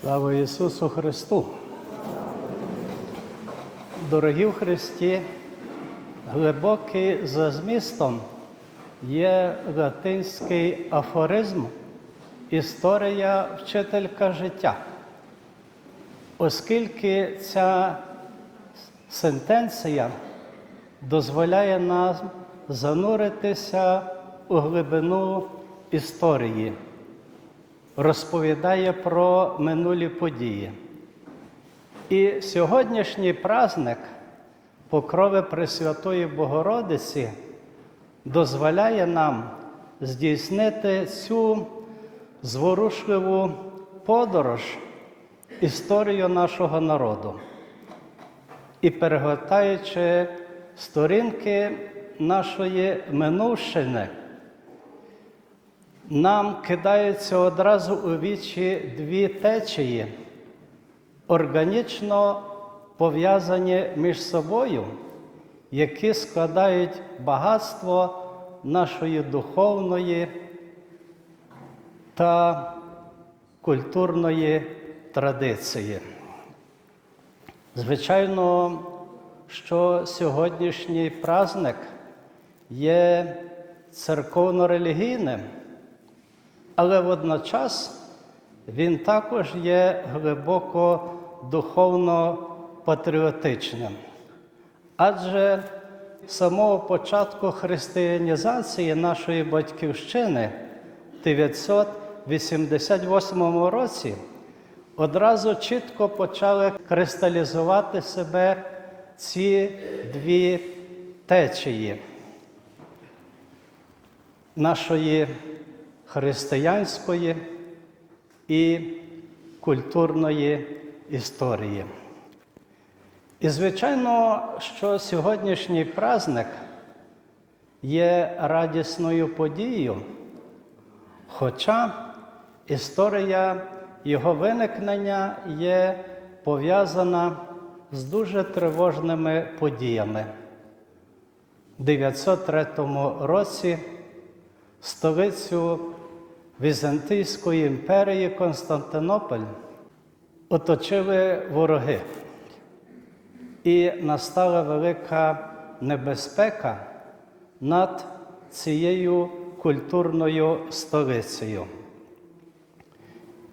Слава Ісусу Христу! Дорогі в Христі, глибокий за змістом є латинський афоризм Історія вчителька життя. Оскільки ця сентенція дозволяє нам зануритися у глибину історії розповідає про минулі події. І сьогоднішній праздник Покрови Пресвятої Богородиці дозволяє нам здійснити цю зворушливу подорож історію нашого народу. І перегортаючи сторінки нашої минувщини, нам кидаються одразу у вічі дві течії, органічно пов'язані між собою, які складають багатство нашої духовної та культурної традиції. Звичайно, що сьогоднішній праздник є церковно-релігійним. Але водночас він також є глибоко духовно патріотичним. Адже з самого початку християнізації нашої батьківщини в 988 році одразу чітко почали кристалізувати себе ці дві течії нашої християнської і культурної історії. І, звичайно, що сьогоднішній праздник є радісною подією, хоча історія його виникнення є пов'язана з дуже тривожними подіями. У 903 році столицю Візантійської імперії Константинополь оточили вороги, і настала велика небезпека над цією культурною столицею.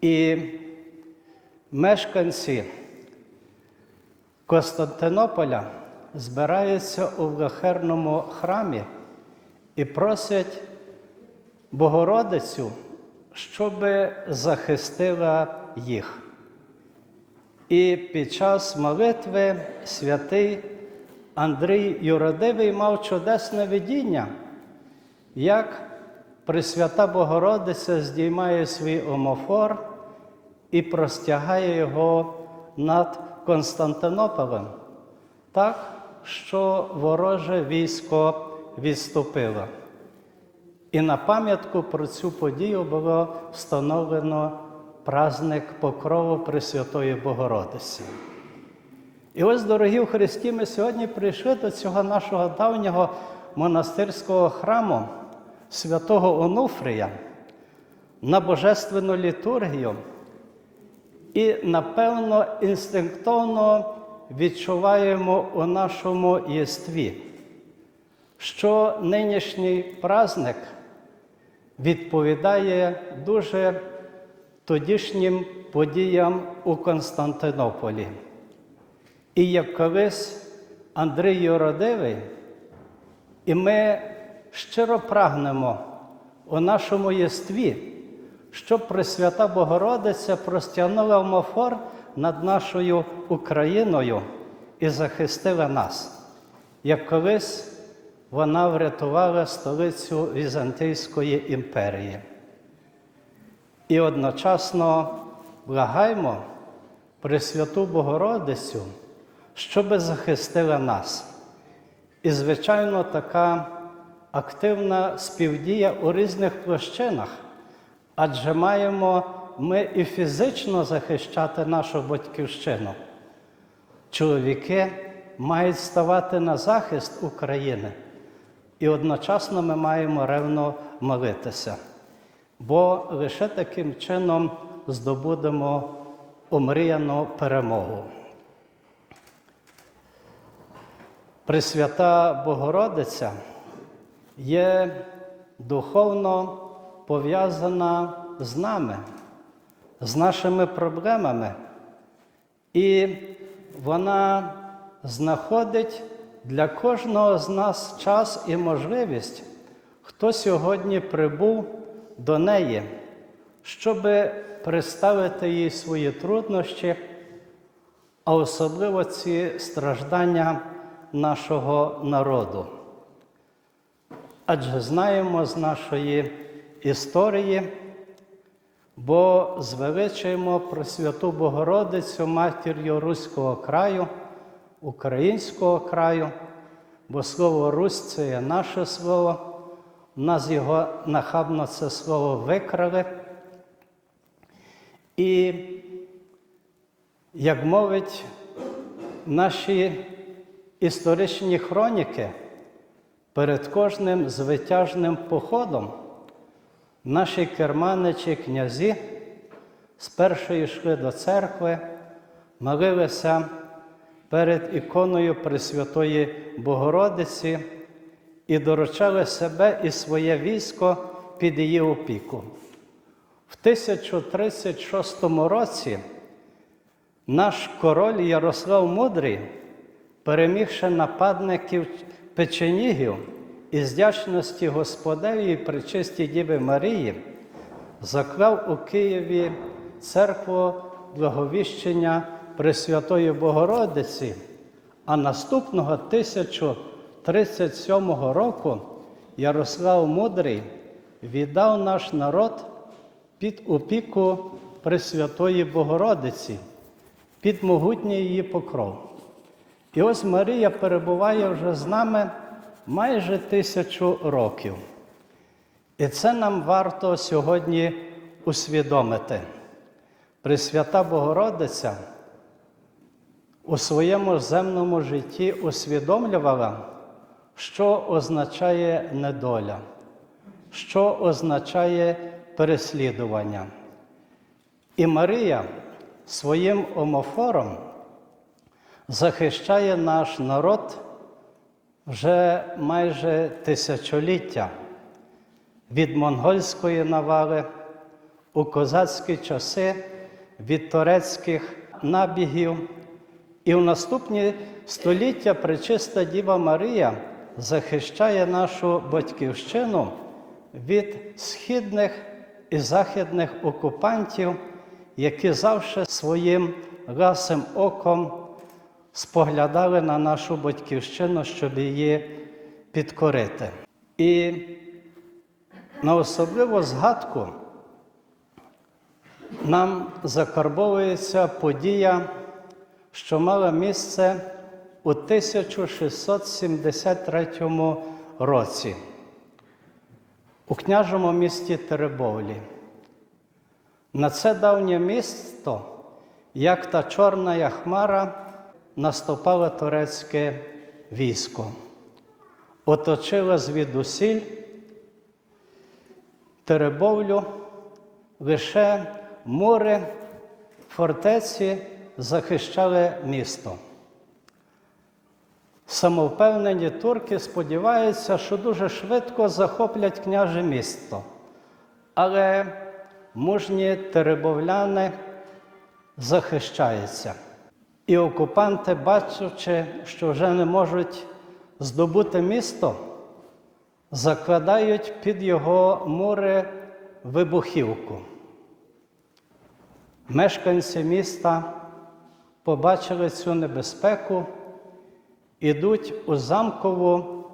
І мешканці Константинополя збираються у Влахерному храмі і просять Богородицю, щоб захистила їх. І під час молитви святий Андрій Юродивий мав чудесне видіння, як Пресвята Богородиця здіймає свій омофор і простягає його над Константинополем, так, що вороже військо відступило. І на пам'ятку про цю подію було встановлено праздник Покрову Пресвятої Богородиці. І ось, дорогі в Христі, ми сьогодні прийшли до цього нашого давнього монастирського храму святого Онуфрія на Божественну літургію. І, напевно, інстинктивно відчуваємо у нашому єстві, що нинішній праздник відповідає дуже тодішнім подіям у Константинополі. І як колись Андрій Юродивий, і ми щиро прагнемо у нашому єстві, щоб Пресвята Богородиця простягнула омофор над нашою Україною і захистила нас, як колись вона врятувала столицю Візантійської імперії. І одночасно благаймо Пресвяту Богородицю, щоб захистила нас. І, звичайно, така активна співдія у різних площинах, адже маємо ми і фізично захищати нашу батьківщину. Чоловіки мають ставати на захист України, і одночасно ми маємо ревно молитися, бо лише таким чином здобудемо омріяну перемогу. Пресвята Богородиця є духовно пов'язана з нами, з нашими проблемами, і вона знаходить для кожного з нас час і можливість, хто сьогодні прибув до неї, щоб представити їй свої труднощі, а особливо ці страждання нашого народу. Адже знаємо з нашої історії, бо звеличуємо про Святу Богородицю, матір'ю Руського краю, українського краю, бо слово Русь це є наше слово, в нас його нахабно це слово викрали. І, як мовить наші історичні хроніки, перед кожним звитяжним походом наші керманичі князі спершу йшли до церкви, молилися перед іконою Пресвятої Богородиці і доручали себе і своє військо під її опіку. В 1036 році наш король Ярослав Мудрий, перемігши нападників печенігів із вдячності Господеві і причистій Діви Марії, заклав у Києві церкву благовіщення Пресвятої Богородиці, а наступного 1037 року Ярослав Мудрий віддав наш народ під опіку Пресвятої Богородиці, під могутній її покров. І ось Марія перебуває вже з нами майже тисячу років. І це нам варто сьогодні усвідомити. Пресвята Богородиця у своєму земному житті усвідомлювала, що означає недоля, що означає переслідування. І Марія своїм омофором захищає наш народ вже майже тисячоліття від монгольської навали у козацькі часи, від турецьких набігів. І в наступні століття Пречиста Діва Марія захищає нашу батьківщину від східних і західних окупантів, які завжди своїм ласим оком споглядали на нашу батьківщину, щоб її підкорити. І на особливу згадку нам закарбовується подія, що мала місце у 1673 році у княжому місті Теребовлі. На це давнє місто, як та чорна яхмара, наступало турецьке військо, оточило звідусіль Теребовлю, лише море, фортеці захищали місто. Самовпевнені турки сподіваються, що дуже швидко захоплять княже місто. Але мужні теребовляни захищаються. І окупанти, бачачи, що вже не можуть здобути місто, закладають під його мури вибухівку. Мешканці міста побачили цю небезпеку, ідуть у замкову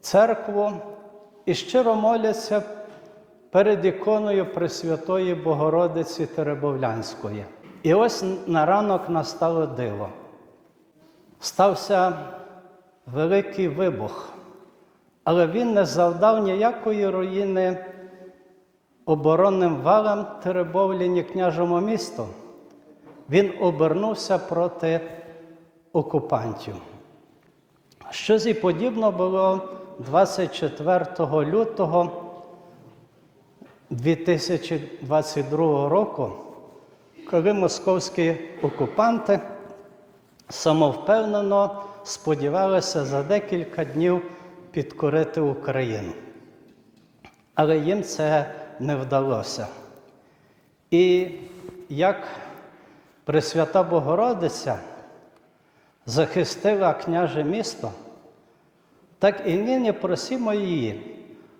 церкву і щиро моляться перед іконою Пресвятої Богородиці Теребовлянської. І ось на ранок настало диво. Стався великий вибух, але він не завдав ніякої руїни оборонним валам Теребовлі, ні княжому місту. Він обернувся проти окупантів. Щось і подібно було 24 лютого 2022 року, коли московські окупанти самовпевнено сподівалися за декілька днів підкорити Україну. Але їм це не вдалося. І як Пресвята Богородиця захистила княже місто, так і нині просимо її,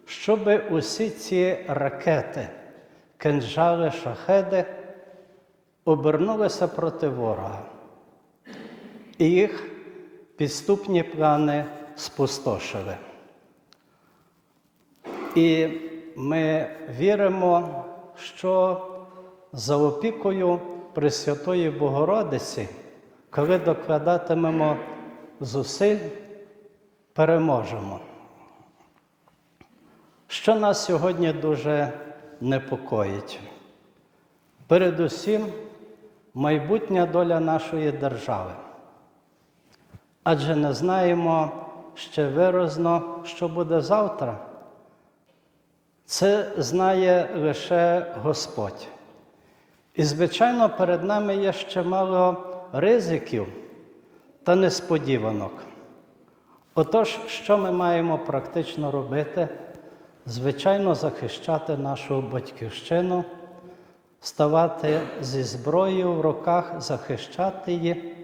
щоб усі ці ракети, кинжали, шахеди обернулися проти ворога. І їх підступні плани спустошили. І ми віримо, що за опікою Пресвятої Богородиці, коли докладатимемо зусиль, переможемо. Що нас сьогодні дуже непокоїть? Передусім, майбутня доля нашої держави. Адже не знаємо ще виразно, що буде завтра. Це знає лише Господь. І, звичайно, перед нами є ще мало ризиків та несподіванок. Отож, що ми маємо практично робити? Звичайно, захищати нашу батьківщину, ставати зі зброєю в руках, захищати її.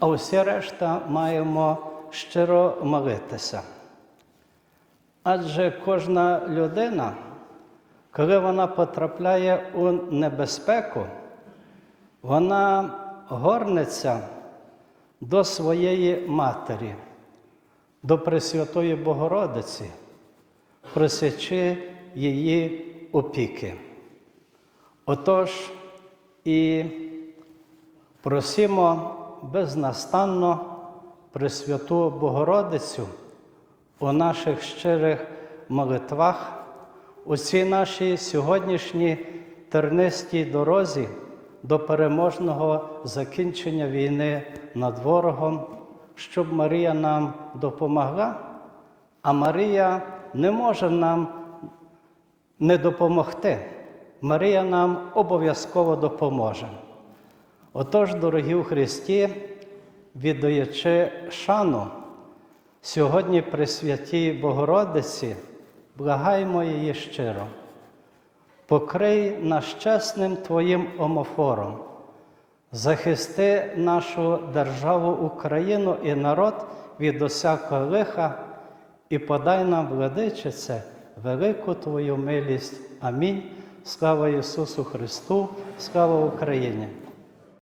А усі решта маємо щиро молитися. Адже кожна людина, коли вона потрапляє у небезпеку, вона горниться до своєї матері, до Пресвятої Богородиці, просячи її опіки. Отож і просимо безнастанно Пресвяту Богородицю у наших щирих молитвах, у цій нашій сьогоднішній тернистій дорозі до переможного закінчення війни над ворогом, щоб Марія нам допомогла, а Марія не може нам не допомогти. Марія нам обов'язково допоможе. Отож, дорогі у Христі, віддаючи шану сьогодні при святій Богородиці, благаємо її щиро. Покрий нас чесним Твоїм омофором, захисти нашу державу Україну і народ від усякого лиха і подай нам, владичице, велику Твою милість. Амінь. Слава Ісусу Христу, слава Україні!